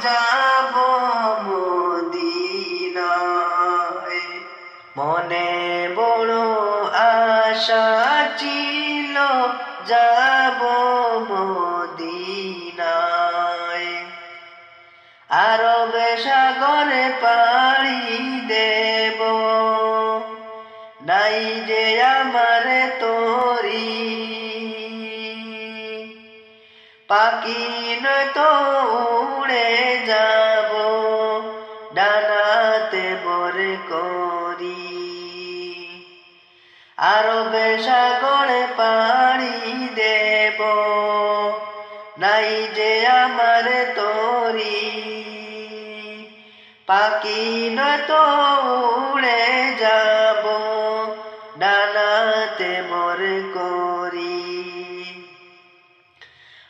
যাব মদিনায়। মনে বড় আশা ছিল যাব মদিনায়। আরবে সাগরে পাড়ি দেব। নাই যে আমার তোরি পাখি নয়তো উড়ে যাব, ডানাতে বর করি। আরবে সাগরে পাড়ি দেব, নাই যে আমার তোরি। পাখি নয়তো উড়ে যাব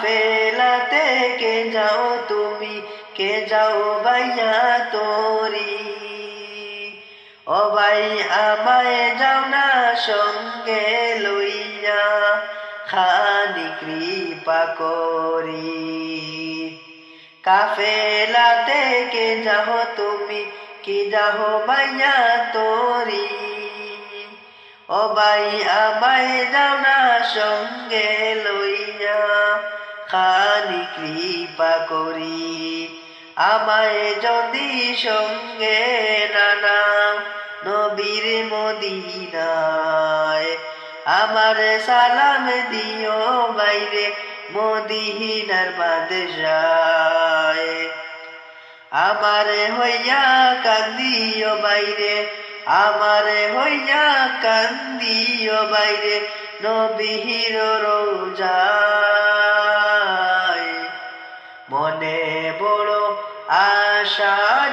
কাফেলাতে কে যাও তুমি? কে যাও ভাইয়া তোরি? ও ভাই, আমায় যাও না সঙ্গে লইয়া, খানি কৃপা করি। কাফেলাতে কে যাও তুমি? কি যাও ভাইয়া তোরি? ও ভাই, আমায় যাও না সঙ্গে লইয়া কৃপা করি। আমায় যদি সঙ্গে নানা নবীর মদিনায় আমার সালাম দিও বাইরে মদিনার বাদশায়। আমার হইয়া কান্দিও বাইরে, আমার হইয়া কান্দিও বাইরে, নবীর রোজায়